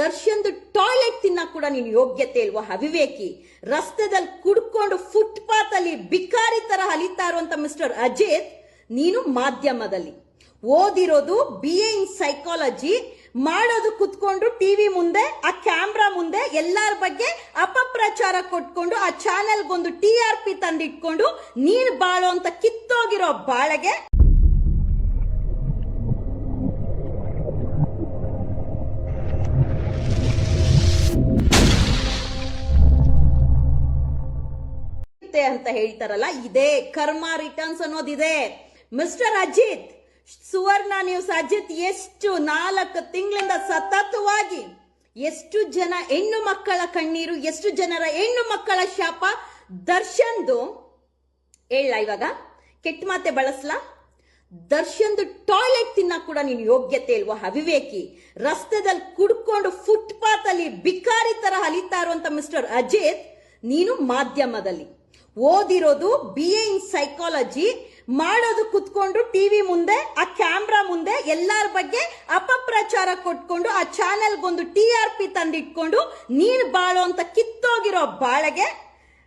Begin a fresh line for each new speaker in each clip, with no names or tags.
ದರ್ಶನ್ದು toilet ತಿನ್ನಕ್ ಕೂಡ ನೀನು ಯೋಗ್ಯತೆ ಇಲ್ವಾ ಅವಿವೇಕಿ? ರಸ್ತೆದಲ್ಲಿ ಕುಡ್ಕೊಂಡು ಫುಟ್ಪಾತ್ ಅಲ್ಲಿ ಬಿಕಾರಿ ತರ ಹಲಿತಾ ಇರುವಂತ ಮಿಸ್ಟರ್ ಅಜಿತ್ ನೀನು ಮಾಧ್ಯಮದಲ್ಲಿ. ಓದಿರೋದು ಬಿ ಎ ಇನ್ ಸೈಕಾಲಜಿ ಮಾಡೋದು ಕುತ್ಕೊಂಡು ಟಿವಿ ಮುಂದೆ, ಆ ಕ್ಯಾಮ್ರಾ ಮುಂದೆ, ಎಲ್ಲರ ಬಗ್ಗೆ ಅಪಪ್ರಚಾರ ಕೊಟ್ಕೊಂಡು ಆ ಚಾನೆಲ್ಗೊಂದು ಟಿ ಆರ್ ಪಿ ತಂದಿಟ್ಕೊಂಡು ನೀನು ಬಾಳೋ ಅಂತ ಕಿತ್ತೋಗಿರೋ ಬಾಳೆಗೆ ಇರುತ್ತೆ ಅಂತ ಹೇಳ್ತಾರಲ್ಲ, ಇದೇ ಕರ್ಮ ರಿಟರ್ನ್ಸ್ ಅನ್ನೋದಿದೆ. ಮಿಸ್ಟರ್ ಅಜಿತ್ ಸುವರ್ಣ ನ್ಯೂಸ್ ಅಜಿತ್ ಎಷ್ಟು ನಾಲ್ಕು ತಿಂಗಳಿಂದ ಸತತವಾಗಿ ಎಷ್ಟು ಜನ ಹೆಣ್ಣು ಮಕ್ಕಳ ಕಣ್ಣೀರು, ಎಷ್ಟು ಜನರ ಹೆಣ್ಣು ಮಕ್ಕಳ ಶಾಪ ದರ್ಶನ್ದು, ಹೇಳ ಇವಾಗ, ಕೆಟ್ಟ ಮಾತೆ ಬಳಸ್ಲಾ. ದರ್ಶನ್ದು ಟಾಯ್ಲೆಟ್ ತಿನ್ನ ಕೂಡ ನೀನು ಯೋಗ್ಯತೆ ಇಲ್ವಾ ಅವಿವೇಕಿ? ರಸ್ತೆದಲ್ಲಿ ಕುಡ್ಕೊಂಡು ಫುಟ್ಪಾತ್ ಅಲ್ಲಿ ಬಿಕಾರಿ ತರ ಹಲಿತಾ ಇರುವಂತ ಮಿಸ್ಟರ್ ಅಜಿತ್ ನೀನು ಮಾಧ್ಯಮದಲ್ಲಿ. ಓದಿರೋದು ಬಿ ಎ ಇನ್ ಸೈಕಾಲಜಿ ಮಾಡೋದು ಕುತ್ಕೊಂಡು ಟಿವಿ ಮುಂದೆ, ಆ ಕ್ಯಾಮ್ರಾ ಮುಂದೆ ಎಲ್ಲರ ಬಗ್ಗೆ ಅಪಪ್ರಚಾರ ಕೊಟ್ಕೊಂಡು, ಆ ಚಾನೆಲ್ಗೊಂದು ಟಿ ಆರ್ ಪಿ ತಂದಿಟ್ಕೊಂಡು ನೀನು ಬಾಳೋ ಅಂತ ಕಿತ್ತೋಗಿರೋ ಬಾಳೆಗೆ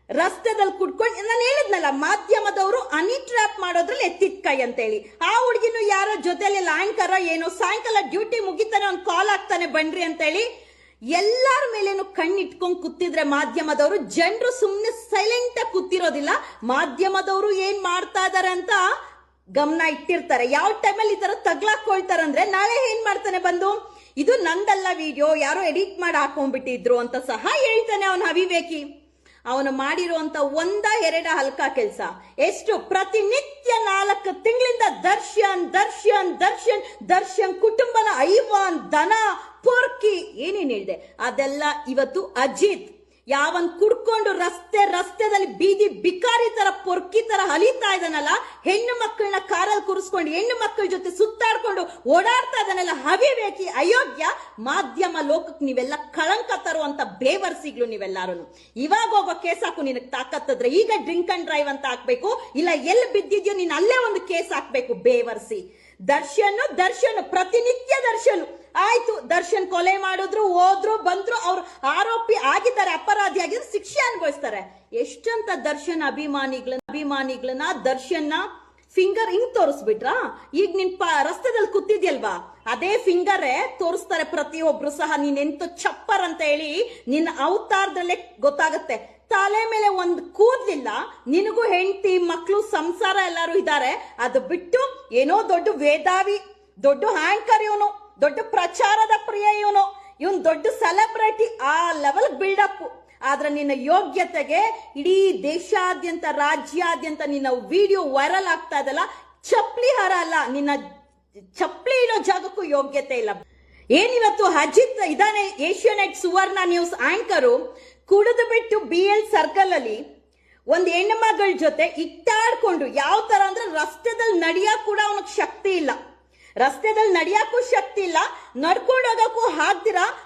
ರಸ್ತೆದಲ್ಲಿ ಕುಟ್ಕೊಂಡು ನಾನು ಹೇಳಿದ್ನಲ್ಲ, ಮಾಧ್ಯಮದವರು ಅನಿ ಟ್ರ್ಯಾಪ್ ಮಾಡೋದ್ರಲ್ಲಿ ಎತ್ತಿದ ಕೈ ಅಂತೇಳಿ. ಆ ಹುಡುಗಿನೂ ಯಾರೋ ಜೊತೆಲಿ ಆಂಕರ ಏನೋ, ಸಾಯಂಕಾಲ ಡ್ಯೂಟಿ ಮುಗಿತಾನೆ ಒಂದು ಕಾಲ್ ಆಗ್ತಾನೆ ಬನ್ರಿ ಅಂತೇಳಿ ಎಲ್ಲಾರ ಮೇಲೇನು ಕಣ್ಣಿಟ್ಕೊಂಡು ಕೂತಿದ್ರೆ ಮಾಧ್ಯಮದವರು ಜನರು ಸುಮ್ಮನೆ ಸೈಲೆಂಟ್ ಆಗಿ ಕೂತಿರೋದಿಲ್ಲ. ಮಾಧ್ಯಮದವರು ಏನ್ ಮಾಡ್ತಾ ಇದಾರೆ ಅಂತ ಗಮನ ಇಟ್ಟಿರ್ತಾರೆ. ಯಾವ ಟೈಮಲ್ಲಿ ಈ ತರ ತಗ್ಲಾಕೊಳ್ತಾರೆ ಅಂದ್ರೆ ನಾಳೆ ಏನ್ ಮಾಡ್ತಾನೆ ಬಂದು? ಇದು ನಂದಲ್ಲ ವಿಡಿಯೋ ಯಾರೋ ಎಡಿಟ್ ಮಾಡಿ ಹಾಕೊಂಡ್ಬಿಟ್ಟಿದ್ರು ಅಂತ ಸಹ ಹೇಳ್ತಾನೆ ಅವನ ಅವಿವೇಕಿ. ಅವನು ಮಾಡಿರುವಂತ ಒಂದ ಎರಡ ಹಲ್ಕ ಕೆಲಸ. ಎಷ್ಟು? ಪ್ರತಿನಿತ್ಯ ನಾಲ್ಕು ತಿಂಗಳಿಂದ ದರ್ಶನ್ ದರ್ಶನ್ ದರ್ಶನ್ ದರ್ಶನ್ ಕುಟುಂಬನ ಐವಾನ್ ದನ ಪೊರ್ಕಿ, ಏನೇನು ಹೇಳಿದೆ? ಅದೆಲ್ಲ ಇವತ್ತು ಅಜಿತ್. ಯಾವನ್ ಕುಡ್ಕೊಂಡು ರಸ್ತೆ, ರಸ್ತೆದಲ್ಲಿ ಬೀದಿ ಬಿಕಾರಿ ತರ, ಪೊರ್ಕಿ ತರ ಹಲಿತಾ ಇದ್ದಾನಲ್ಲ, ಹೆಣ್ಣು ಮಕ್ಕಳನ್ನ ಕಾರಲ್ಲಿ ಕೂರಿಸ್ಕೊಂಡು, ಹೆಣ್ಣು ಮಕ್ಕಳ ಜೊತೆ ಸುತ್ತಾಡ್ಕೊಂಡು ಓಡಾಡ್ತಾ ಇದನ್ನೆಲ್ಲ ಹವಿಬೇಕಿ ಅಯೋಗ್ಯ ಮಾಧ್ಯಮ ಲೋಕಕ್ಕೆ ನೀವೆಲ್ಲ ಕಳಂಕ ತರುವಂತ ಬೇವರ್ಸಿಗಳು ನೀವೆಲ್ಲಾರು ಇವಾಗ ಹೋಗೋ ಕೇಸ್ ಹಾಕು, ನಿನಗೆ ತಾಕತ್ತದ್ರೆ ಈಗ ಡ್ರಿಂಕ್ ಅಂಡ್ ಡ್ರೈವ್ ಅಂತ ಹಾಕ್ಬೇಕು, ಇಲ್ಲ ಎಲ್ಲಿ ಬಿದ್ದಿದ್ಯೋ ನೀನು ಅಲ್ಲೇ ಒಂದು ಕೇಸ್ ಹಾಕ್ಬೇಕು, ಬೇವರ್ಸಿ. ದರ್ಶನ್ ದರ್ಶನ್, ಪ್ರತಿನಿತ್ಯ ದರ್ಶನ್. ಆಯ್ತು, ದರ್ಶನ್ ಕೊಲೆ ಮಾಡಿದ್ರು, ಹೋದ್ರು, ಬಂದ್ರು, ಅವ್ರು ಆರೋಪಿ ಆಗಿದ್ದಾರೆ, ಅಪರಾಧಿ ಆಗಿದ್ರೆ ಶಿಕ್ಷೆ ಅನುಭವಿಸ್ತಾರೆ. ಎಷ್ಟಂತ ದರ್ಶನ್ ಅಭಿಮಾನಿಗಳನ್ನ ಅಭಿಮಾನಿಗಳನ್ನ ದರ್ಶನ್ನ ಫಿಂಗರ್ ಹಿಂಗ್ ತೋರಿಸ್ಬಿಟ್ರಾ? ಈಗ ನಿನ್ ರಸ್ತೆದಲ್ಲಿ ಕೂತಿದ್ಯಲ್ವಾ? ಅದೇ ಫಿಂಗರೇ ತೋರಿಸ್ತಾರೆ ಪ್ರತಿಯೊಬ್ರು ಸಹ, ನೀನ್ ಎಂತ ಚಪ್ಪರ್ ಅಂತ ಹೇಳಿ ನಿನ್ನ ಅವತಾರದಲ್ಲೇ ಗೊತ್ತಾಗತ್ತೆ. ತಲೆ ಮೇಲೆ ಒಂದ್ ಕೂದ್ಲಿಲ್ಲ, ನಿನಗೂ ಹೆಂಡತಿ ಮಕ್ಕಳು ಸಂಸಾರ ಎಲ್ಲಾರು ಇದ್ದಾರೆ. ಅದು ಬಿಟ್ಟು ಏನೋ ದೊಡ್ಡ ವೇದಾವಿ, ದೊಡ್ಡ ಹ್ಯಾಂಕರ್ ಇವನು. ದೊಡ್ಡ ಪ್ರಚಾರದ ಪ್ರಿಯ ಇವನು. ಇವನ್ ದೊಡ್ಡ ಸೆಲೆಬ್ರಿಟಿ ಆ ಲೆವೆಲ್ ಬಿಲ್ಡಪ್ ಆದ್ರೆ ನಿನ್ನ ಯೋಗ್ಯತೆಗೆ ಇಡೀ ದೇಶಾದ್ಯಂತ, ರಾಜ್ಯಾದ್ಯಂತ ನಿನ್ನ ವಿಡಿಯೋ ವೈರಲ್ ಆಗ್ತಾ ಇದಲ್ಲ ಚಪ್ಪಲಿ ಹರ ಅಲ್ಲ, ನಿನ್ನ ಚಪ್ಪಲಿ ಇಡೋ ಜಾಗಕ್ಕೂ ಯೋಗ್ಯತೆ ಇಲ್ಲ. ಏನಿವತ್ತು ಅಜಿತ್ ಇದಾನೆ ಏಷ್ಯಾನೆಟ್ ಸುವರ್ಣ ನ್ಯೂಸ್ ಆಂಕರು ಕುಡಿದು ಬಿಟ್ಟು ಬಿ ಎಲ್ ಸರ್ಕಲ್ ಅಲ್ಲಿ ಹೆಣ್ಣು ಮಗಳ ಜೊತೆ ಇಟ್ಟಾಡ್ಕೊಂಡು, ಯಾವ ತರ ಅಂದ್ರೆ ರಸ್ತೆದಲ್ಲಿ ನಡಿಯಕ್ ಕೂಡ ಅವನಿಗೆ ಶಕ್ತಿ ಇಲ್ಲ. ರಸ್ತೆದಲ್ಲಿ ನಡಿಯಕ್ಕೂ ಶಕ್ತಿ ಇಲ್ಲ. ನಡ್ಕೊಂಡು ಹೋಗಕ್ಕೂ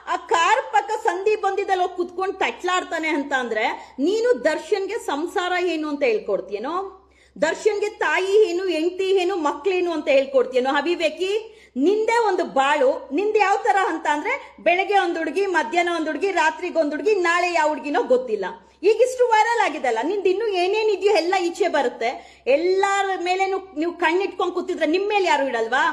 ಆ ಕಾರ್ ಪಕ್ಕ ಸಂಧಿ ಬಂದಿದ್ದಲ್ಲಿ ಹೋಗಿ ಕುತ್ಕೊಂಡು ತಟ್ಲಾಡ್ತಾನೆ ಅಂತ ಅಂದ್ರೆ ನೀನು ದರ್ಶನ್ಗೆ ಸಂಸಾರ ಏನು ಅಂತ ಹೇಳ್ಕೊಡ್ತೀಯನೋ? ದರ್ಶನ್ಗೆ ತಾಯಿ ಏನು, ಹೆಂಡತಿ ಏನು, ಮಕ್ಳೇನು ಅಂತ ಹೇಳ್ಕೊಡ್ತೀಯನೋ? ಅವಿವೇಕಿ, ನಿಂದೆ ಒಂದು ಬಾಳು. ನಿಂದ ಯಾವ ತರ ಅಂತ ಅಂದ್ರೆ ಬೆಳಗ್ಗೆ ಒಂದು ಹುಡುಗಿ, ಮಧ್ಯಾಹ್ನ ಒಂದು ಹುಡುಗಿ, ರಾತ್ರಿಗೆ ಒಂದು ಹುಡುಗಿ, ನಾಳೆ ಯಾವ ಹುಡುಗಿನೋ ಗೊತ್ತಿಲ್ಲ. ಈಗ ಇಷ್ಟು ವೈರಲ್ ಆಗಿದೆಲ್ಲ. ನಿಂದು ಇನ್ನೂ ಏನೇನಿದೆಯೋ ಎಲ್ಲ ಈಚೆ ಬರುತ್ತೆ. ಎಲ್ಲರ ಮೇಲೇನು ನೀವು ಕಣ್ಣಿಟ್ಕೊಂಡು ಕೂತಿದ್ರೆ ನಿಮ್ಮ ಮೇಲೆ ಯಾರು ಇಡಲ್ವಾ?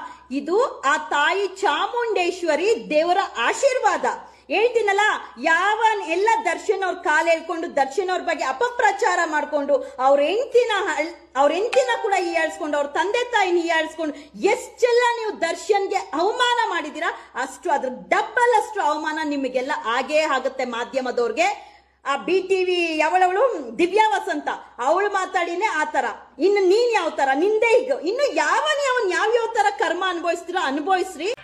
ಇದು ಆ ತಾಯಿ ಚಾಮುಂಡೇಶ್ವರಿ ದೇವರ ಆಶೀರ್ವಾದ. ಹೇಳ್ತೀನಲ್ಲ, ಯಾವ ಎಲ್ಲ ದರ್ಶನ್ ಅವ್ರ ಕಾಲ ಹೇಳ್ಕೊಂಡು, ದರ್ಶನ್ ಅವ್ರ ಬಗ್ಗೆ ಅಪಪ್ರಚಾರ ಮಾಡ್ಕೊಂಡು, ಅವ್ರ ಹೆಂಡತಿನ ಅವ್ರ ಹೆಂಡ್ತಿನ ಕೂಡ ಹೀಯಾಳಿಸ್ಕೊಂಡು, ಅವ್ರ ತಂದೆ ತಾಯಿನ ಹೀಯಾಳಿಸ್ಕೊಂಡು ಎಷ್ಟೆಲ್ಲ ನೀವು ದರ್ಶನ್ಗೆ ಅವಮಾನ ಮಾಡಿದೀರಾ, ಅಷ್ಟು ಅದ್ರ ಡಬ್ಬಲ್ ಅಷ್ಟು ಅವಮಾನ ನಿಮಗೆಲ್ಲ ಆಗೇ ಆಗುತ್ತೆ ಮಾಧ್ಯಮದವ್ರಿಗೆ. ಆ ಬಿ ಟಿ ವಿ ಯಾವಳವಳು ದಿವ್ಯಾ ವಸಂತ. ಅವಳು ಮಾತಾಡಿನೇ ಆ ಥರ ಇನ್ನು ನೀನ್ ಯಾವ ಥರ ನಿಂದೆ ಈಗ. ಇನ್ನು ಯಾವ ಅವನ್ ಯಾವ ಯಾವ ಥರ ಕರ್ಮ ಅನುಭವಿಸ್ತೀರೋ ಅನುಭವಿಸ್ರಿ.